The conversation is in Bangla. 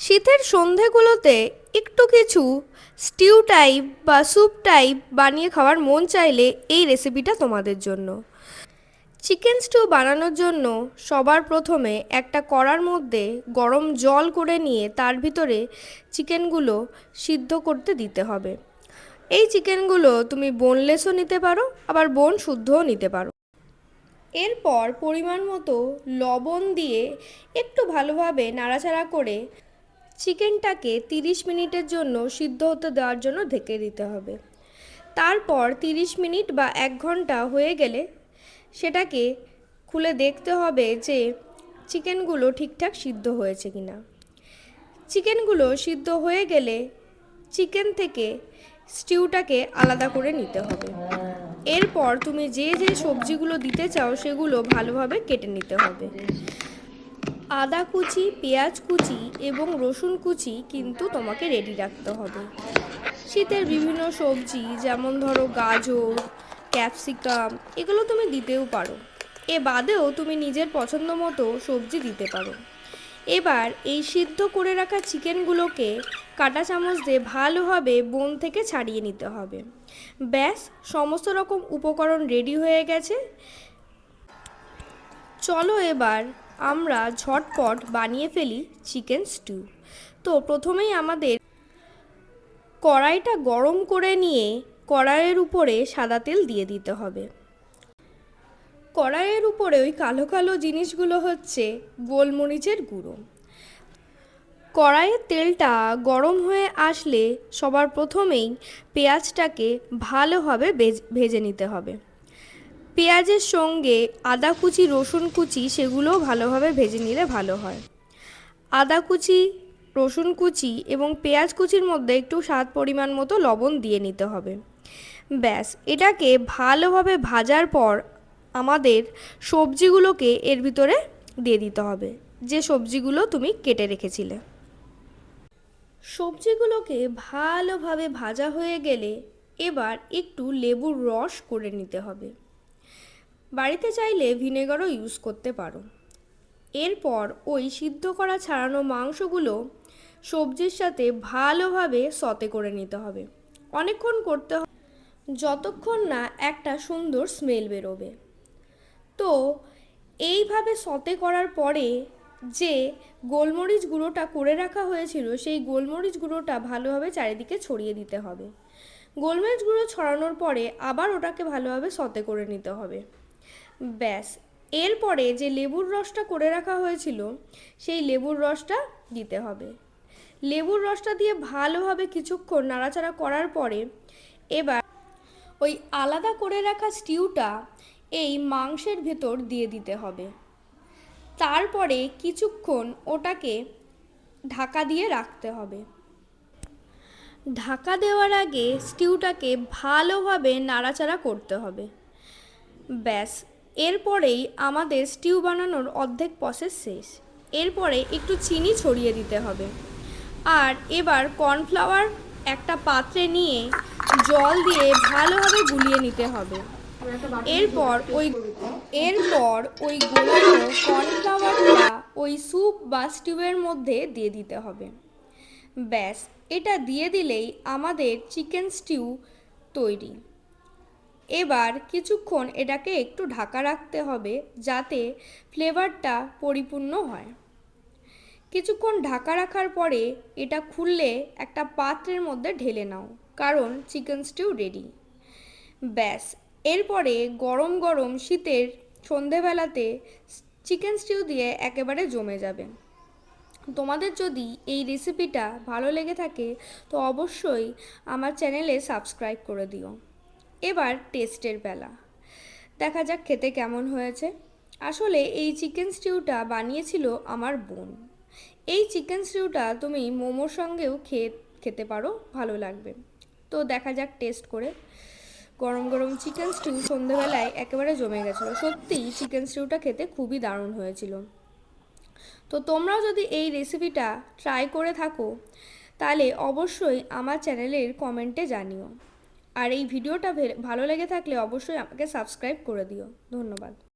শীতের সন্ধেগুলোতে একটু কিছু স্টিউ টাইপ বা স্যুপ টাইপ বানিয়ে খাওয়ার মন চাইলে এই রেসিপিটা তোমাদের জন্য। চিকেন স্টিউ বানানোর জন্য সবার প্রথমে একটা কড়ার মধ্যে গরম জল করে নিয়ে তার ভিতরে চিকেনগুলো সিদ্ধ করতে দিতে হবে। এই চিকেনগুলো তুমি বোনলেসও নিতে পারো, আবার বোন শুদ্ধও নিতে পারো। এরপর পরিমাণ মতো লবণ দিয়ে একটু ভালোভাবে নাড়াচাড়া করে চিকেনটাকে তিরিশ মিনিটের জন্য সিদ্ধ হতে দেওয়ার জন্য ঢেকে দিতে হবে। তারপর তিরিশ মিনিট বা এক ঘণ্টা হয়ে গেলে সেটাকে খুলে দেখতে হবে যে চিকেনগুলো ঠিকঠাক সিদ্ধ হয়েছে কিনা। চিকেনগুলো সিদ্ধ হয়ে গেলে চিকেন থেকে স্টিউটাকে আলাদা করে নিতে হবে। এরপর তুমি যে যে সবজিগুলো দিতে চাও সেগুলো ভালোভাবে কেটে নিতে হবে। আদা কুচি, পেঁয়াজ কুচি এবং রসুন কুচি কিন্তু তোমাকে রেডি রাখতে হবে। শীতের বিভিন্ন সবজি যেমন ধরো গাজর ক্যাপসিকাম এগুলো তুমি দিতেও পারো। এ বাদেও তুমি নিজের পছন্দ মতো সবজি দিতে পারো। এবার এই সিদ্ধ করে রাখা চিকেনগুলোকে কাঁটা চামচ দিয়ে ভালোভাবে বোন থেকে ছাড়িয়ে নিতে হবে। ব্যাস, সমস্ত রকম উপকরণ রেডি হয়ে গেছে। চলো এবার আমরা ঝটপট বানিয়ে ফেলি চিকেন স্টু তো প্রথমেই আমাদের কড়াইটা গরম করে নিয়ে কড়াইয়ের উপরে সাদা তেল দিয়ে দিতে হবে। কড়াইয়ের উপরে ওই কালো কালো জিনিসগুলো হচ্ছে গোলমরিচের গুঁড়ো। কড়াইয়ের তেলটা গরম হয়ে আসলে সবার প্রথমেই পেঁয়াজটাকে ভালোভাবে ভেজে নিতে হবে। পেঁয়াজের সঙ্গে আদা কুচি, রসুন কুচি সেগুলোও ভালোভাবে ভেজে নিলে ভালো হয়। আদা কুচি, রসুন কুচি এবং পেঁয়াজ কুচির মধ্যে একটু স্বাদ পরিমাণ মতো লবণ দিয়ে নিতে হবে। ব্যাস, এটাকে ভালোভাবে ভাজার পর আমাদের সবজিগুলোকে এর ভিতরে দিয়ে দিতে হবে, যে সবজিগুলো তুমি কেটে রেখেছিলে। সবজিগুলোকে ভালোভাবে ভাজা হয়ে গেলে এবার একটু লেবুর রস করে নিতে হবে। বাড়িতে চাইলে ভিনেগারও ইউজ করতে পারো। এরপর ওই সিদ্ধ করা ছাড়ানো মাংসগুলো সবজির সাথে ভালোভাবে সতে করে নিতে হবে। অনেকক্ষণ করতে হবে যতক্ষণ না একটা সুন্দর স্মেল বেরোবে। তো এইভাবে সতে করার পরে যে গোলমরিচ গুঁড়োটা করে রাখা হয়েছিল, সেই গোলমরিচ গুঁড়োটা ভালোভাবে চারিদিকে ছড়িয়ে দিতে হবে। গোলমরিচ গুঁড়ো ছড়ানোর পরে আবার ওটাকে ভালোভাবে সতে করে নিতে হবে। ব্যাস। এরপরে যে লেবুর রসটা করে রাখা হয়েছিল, সেই লেবুর রসটা দিতে হবে। লেবুর রসটা দিয়ে ভালোভাবে কিছুক্ষণ নাড়াচাড়া করার পরে এবার ওই আলাদা করে রাখা স্টিউটা এই মাংসের ভেতর দিয়ে দিতে হবে। তারপরে কিছুক্ষণ ওটাকে ঢাকা দিয়ে রাখতে হবে। ঢাকা দেওয়ার আগে স্টিউটাকে ভালোভাবে নাড়াচাড়া করতে হবে। ব্যাস এরপরেই আমাদের স্টিউ বানানোর অর্ধেক প্রসেস শেষ। এরপরে একটু চিনি ছড়িয়ে দিতে হবে। আর এবার কর্নফ্লাওয়ার একটা পাত্রে নিয়ে জল দিয়ে ভালোভাবে গুলিয়ে নিতে হবে। এরপর ওই এরপর ওই গোলানো কর্নফ্লাওয়ারটা ওই স্যুপ বা স্টিউয়ের মধ্যে দিয়ে দিতে হবে। ব্যাস, এটা দিয়ে দিলেই আমাদের চিকেন স্টিউ তৈরি। এবার কিছুক্ষণ এটাকে একটু ঢাকা রাখতে হবে যাতে ফ্লেভারটা পরিপূর্ণ হয়। কিছুক্ষণ ঢাকা রাখার পরে এটা খুললে একটা পাত্রের মধ্যে ঢেলে নাও, কারণ চিকেন স্টিউ রেডি। ব্যাস, এরপরে গরম গরম শীতের সন্ধেবেলাতে চিকেন স্টিউ দিয়ে একেবারে জমে যাবে। তোমাদের যদি এই রেসিপিটা ভালো লেগে থাকে, তো অবশ্যই আমার চ্যানেলে সাবস্ক্রাইব করে দিও। এবার টেস্টের বেলা। দেখা যাক খেতে কেমন হয়েছে। আসলে এই চিকেন স্টিউটা বানিয়েছিল আমার বোন। এই চিকেন স্টিউটা তুমি মোমোর সঙ্গেও খেয়ে, খেতে পারো, ভালো লাগবে। তো দেখা যাক টেস্ট করে। গরম গরম চিকেন স্টিউ সন্ধেবেলায় একেবারে জমে গেছিল। সত্যিই চিকেন স্টিউটা খেতে খুবই দারুণ হয়েছিল। তো তোমরাও যদি এই রেসিপিটা ট্রাই করে থাকো, তাহলে অবশ্যই আমার চ্যানেলের কমেন্টে জানিও। আর এই ভিডিওটা ভালো লেগে থাকলে অবশ্যই আমাকে সাবস্ক্রাইব করে দিও। ধন্যবাদ।